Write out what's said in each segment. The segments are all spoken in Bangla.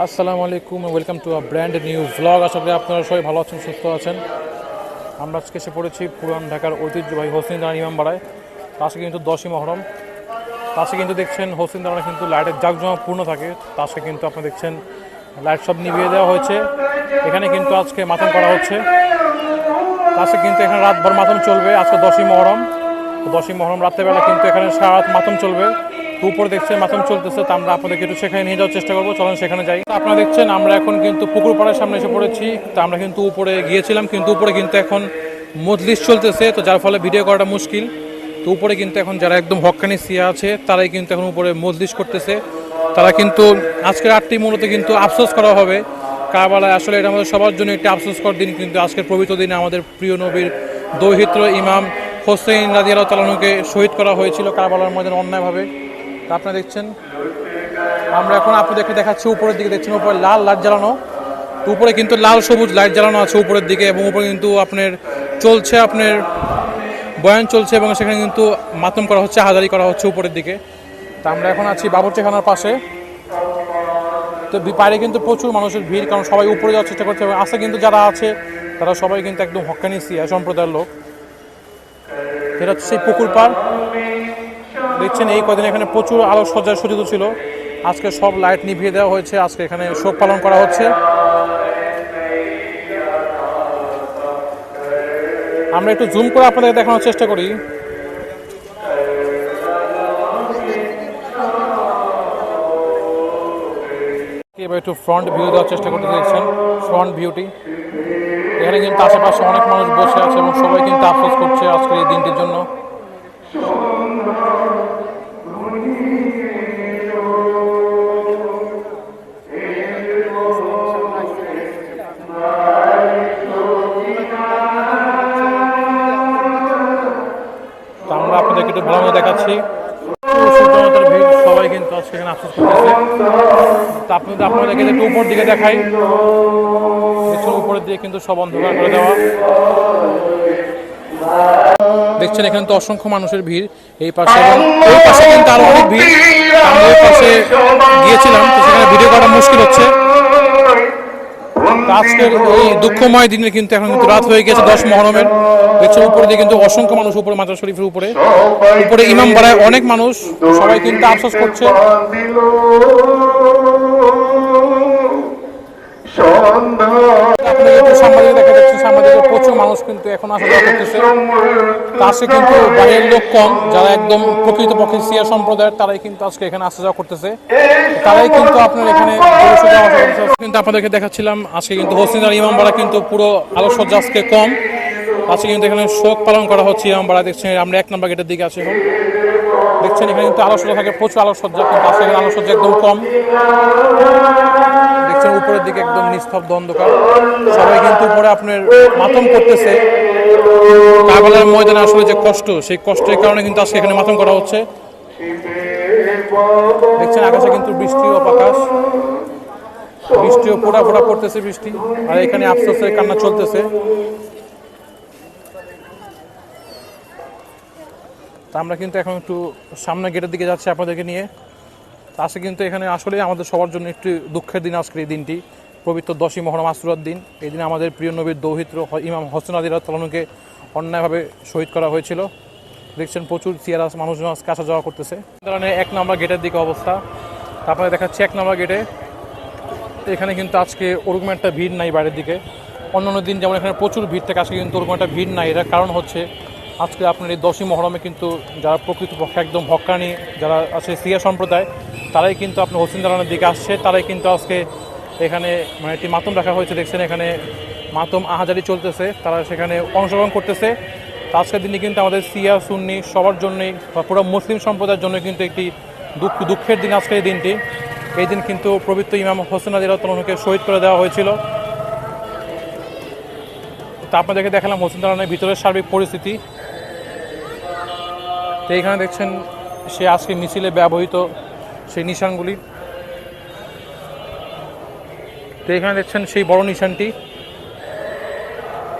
আসসালামু আলাইকুম welcome to a brand new vlog আশা করি আপনারা সবাই ভালো আছেন, সুস্থ আছেন। আমরা আজকে এসে পড়েছি পুরান ঢাকার ঐতিহ্যবাহী হোসেন দাঁড়ান ইমাম বাড়ায় তাসে কিন্তু দশই মহরম। তাসে কিন্তু দেখছেন হোসেন দাঁড়ানো কিন্তু লাইটের জাঁকজমা পূর্ণ থাকে। তাসে কিন্তু আপনি দেখছেন লাইট সব নিভিয়ে দেওয়া হয়েছে। এখানে কিন্তু আজকে মাতম করা হচ্ছে। তাসে কিন্তু এখানে রাতভর মাতম চলবে, আজকে দশই মহরম। দশই মহরম রাত্রেবেলা কিন্তু এখানে সারা রাত মাতম চলবে। উপরে দেখছেন মাথম চলতেছে, তা আমরা আপনাদেরকে একটু সেখানে নিয়ে যাওয়ার চেষ্টা করব। চলেন সেখানে যাই। আপনারা দেখছেন, আমরা এখন কিন্তু পুকুর পাড়ার সামনে এসে পড়েছি। তো আমরা কিন্তু উপরে গিয়েছিলাম, কিন্তু উপরে কিন্তু এখন মজলিস চলতেছে। তো যার ফলে ভিডিও করাটা মুশকিল। তো উপরে কিন্তু এখন যারা একদম হকানি সিয়া আছে, তারাই কিন্তু এখন উপরে মজলিস করতেছে। তারা কিন্তু আজকের আটটি মূলত কিন্তু আফসোস করা হবে। কারবালায় আসলে এটা আমাদের সবার জন্য একটি আফসোসকর দিন, কিন্তু আজকের পবিত্র দিনে আমাদের প্রিয় নবীর দৌহিত্র ইমাম হোসেন রাজিয়াল তালানুকে শহীদ করা হয়েছিল কারবালার ময়দানে অন্যায়ভাবে। আপনারা দেখছেন, আমরা এখন আপনাদেরকে দেখাচ্ছি উপরের দিকে, দেখছেন উপরে লাল লাইট জ্বালানো। তো উপরে কিন্তু লাল সবুজ লাইট জ্বালানো আছে উপরের দিকে এবং উপরে কিন্তু আপনার চলছে, আপনার বয়ান চলছে এবং সেখানে কিন্তু মাতম করা হচ্ছে, হাজারি করা হচ্ছে উপরের দিকে। তা আমরা এখন আছি বাবুরচিখানার পাশে। তো বাইরে কিন্তু প্রচুর মানুষের ভিড়, কারণ সবাই উপরে যাওয়ার চেষ্টা করছে এবং আশা কিন্তু যারা আছে, তারা সবাই কিন্তু একদম হকানি সিয়া সম্প্রদায়ের লোক। এটা হচ্ছে সেই পুকুর পাড়। দেখছেন, এই কদিন এখানে প্রচুর আলো সজ্জায় সজ্জিত ছিল। আজকে সব লাইট নিভিয়ে দেওয়া হয়েছে, আজকে এখানে শোক পালন করা হচ্ছে। আমরা একটু জুম করে আপনাদের দেখানোর চেষ্টা করি। এবার একটু ফ্রন্ট ভিউ দেওয়ার চেষ্টা করতে দেখছেন ফ্রন্ট ভিউটি এখানে কিন্তু আশেপাশে অনেক মানুষ বসে আছে এবং সবাই কিন্তু আফসোস করছে আজকের এই দিনটির জন্য। আপনাদেরকে একটু ভালো মতো দেখাচ্ছি ভিড়, সবাই কিন্তু আজকে এখানে আফসোস করতেছে। তো আপনাদের আপনাদেরকে একটু উপর দিকে দেখাই দেখছেন উপরের দিকে কিন্তু সব অন্ধকার করে দেওয়া। দেখছেন, এখানে তো অসংখ্য মানুষের ভিড়। এই পাশে এবং ওই পাশে কিন্তু আরও অনেক ভিড়। আমরা ওই পাশে গিয়েছিলাম, তো সেখানে ভিডিও করা মুশকিল হচ্ছে। আজকের এই দুঃখময় দিনে কিন্তু এখন কিন্তু রাত হয়ে গেছে দশ মহরমের। দেখছেন উপরে দিয়ে কিন্তু অসংখ্য মানুষ উপরে, মাজার শরীফের উপরে। উপরে ইমাম বাড়ায় অনেক মানুষ, সবাই কিন্তু আফসোস করছে। এখন আসা যাওয়া করতেছে। তাসে কিন্তু বাইরের লোক কম, যারা একদম প্রকৃতপক্ষে সিয়া সম্প্রদায়ের, তারাই কিন্তু আজকে এখানে আসা যাওয়া করতেছে। তারাই কিন্তু আপনার এখানে। কিন্তু আপনাদেরকে দেখাচ্ছিলাম, আজকে কিন্তু হোসিনার ইমামবাড়া কিন্তু পুরো আলোকসজ্জা আজকে কম। আজকে কিন্তু এখানে শোক পালন করা হচ্ছে ইমামবাড়া দেখছেন, আমরা এক নম্বর গেটের দিকে আছি এখন। দেখছেন, এখানে কিন্তু আলোকসজ্জা থাকে, প্রচুর আলোকসজ্জা, কিন্তু আজকে এখানে একদম কম। দেখছেন উপরের দিকে একদম নিস্তব্ধ অন্ধকার। সবাই কিন্তু উপরে আপনার মাতম করতেছে। কারবালার ময়দানে আসলে যে কষ্ট, সেই কষ্টের কারণে কিন্তু আজকে এখানে মাতম করা হচ্ছে। দেখছেন আকাশে কিন্তু বৃষ্টি ও আকাশ বৃষ্টিও ফোটা ফোটা পড়তেছে বৃষ্টি, আর এখানে আফসোসের কান্না চলতেছে। তা আমরা কিন্তু এখন একটু সামনে গেটের দিকে যাচ্ছি আপনাদেরকে নিয়ে। আজকে কিন্তু এখানে আসলে আমাদের সবার জন্য একটু দুঃখের দিন আজকের এই দিনটি। পবিত্র দশী মহরম আসুরার দিন। এই দিনে আমাদের প্রিয় নবীর দৌহিত্র ইমাম হোসেন আদিরা তলানুকে অন্যায়ভাবে শহীদ করা হয়েছিল। দেখছেন প্রচুর চেয়ারাস মানুষজন আজকে আসা যাওয়া করতেছে। এক নম্বর গেটের দিকে অবস্থা। তারপরে দেখাচ্ছি এক নম্বর গেটে। এখানে কিন্তু আজকে ওরকম একটা ভিড় নাই বাইরের দিকে। অন্যান্য দিন যেমন এখানে প্রচুর ভিড় থাকে, আজকে কিন্তু ওরকম একটা ভিড় নাই। এটার কারণ হচ্ছে, আজকে আপনার এই দশই মহরমে কিন্তু যারা প্রকৃতপক্ষে একদম হকানি, যারা আছে সিয়া সম্প্রদায় তারাই কিন্তু আপনার হোসেন দালানের দিকে আসছে। তারাই কিন্তু আজকে এখানে মানে একটি মাতম রাখা হয়েছে। দেখছেন এখানে মাতম আহাজারি চলতেছে। তারা সেখানে অংশগ্রহণ করতেছে। আজকের দিনে কিন্তু আমাদের সিয়া সুন্নি সবার জন্যই বা পুরো মুসলিম সম্প্রদায়ের জন্য কিন্তু একটি দুঃখ, দুঃখের দিন আজকের এই দিনটি। এই দিন কিন্তু পবিত্র ইমাম হোসেন আদিরাতনকে শহীদ করে দেওয়া হয়েছিল। তা আপনাদেরকে দেখালাম হোসেন দালানের ভিতরের সার্বিক পরিস্থিতি। তো এইখানে দেখছেন সে আজকে মিছিলে ব্যবহৃত সেই নিশানগুলি। তো এখানে দেখছেন সেই বড় নিশানটি।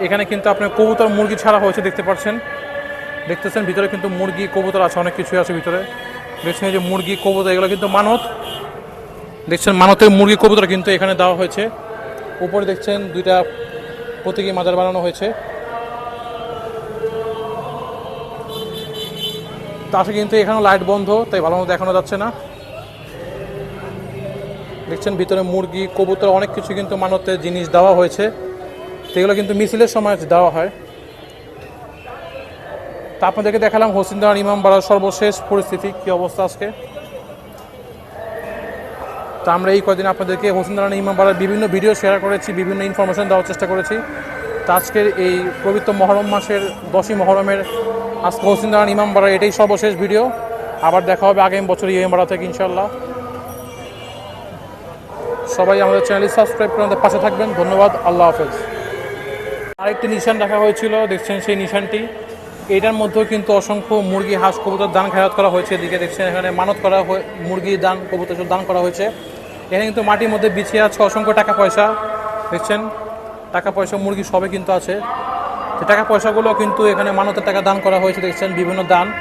এখানে কিন্তু আপনার কবুতর, মুরগি ছাড়া হয়েছে, দেখতে পাচ্ছেন। দেখতেছেন, ভিতরে কিন্তু মুরগি, কবুতর আছে, অনেক কিছুই আছে ভিতরে। দেখছেন যে মুরগি, কবুতর, এগুলো কিন্তু মানত। দেখছেন, মানতের মুরগি, কবুতর কিন্তু এখানে দেওয়া হয়েছে। উপরে দেখছেন, দুইটা প্রতীকী মাজার বানানো হয়েছে। তাতে কিন্তু এখানে লাইট বন্ধ, তাই ভালো মতো দেখানো যাচ্ছে না। দেখছেন, ভিতরে মুরগি, কবুতর, অনেক কিছু কিন্তু মানতের জিনিস দেওয়া হয়েছে। সেগুলো কিন্তু মিছিলের সময় দেওয়া হয়। তা আপনাদেরকে দেখালাম, হোসিন্দার ইমাম বাড়ার সর্বশেষ পরিস্থিতি, কি অবস্থা আজকে? তা আমরা এই কদিন আপনাদেরকে হোসিন্দারান ইমাম বাড়ার বিভিন্ন ভিডিও শেয়ার করেছি, বিভিন্ন ইনফরমেশন দেওয়ার চেষ্টা করেছি। তা আজকের এই পবিত্র মহরম মাসের দশই মহরমের আজকে হোসিন্দারান ইমাম বাড়ার এটাই সর্বশেষ ভিডিও। আবার দেখা হবে আগামী বছর ইমাম বাড়া থেকে ইনশাল্লাহ সবাই আমাদের চ্যানেল সাবস্ক্রাইব করে আমাদের পাশে থাকবেন। ধন্যবাদ। আল্লাহ হাফেজ। আরেকটি নিশান রাখা হয়েছিল। দেখছেন সেই নিশানটি। এটার মধ্যেও কিন্তু অসংখ্য মুরগি, হাঁস, কবুতর দান খায়াত করা হয়েছে। এদিকে দেখছেন এখানে মানত করা হয়ে, মুরগি দান, কবুতর দান করা হয়েছে। এখানে কিন্তু মাটির মধ্যে বিছিয়ে আছে অসংখ্য টাকা পয়সা। দেখছেন? টাকা পয়সা, মুরগি সবে কিন্তু আছে। টাকা পয়সাগুলো কিন্তু এখানে মানতের টাকা দান করা হয়েছে। দেখছেন? বিভিন্ন দান।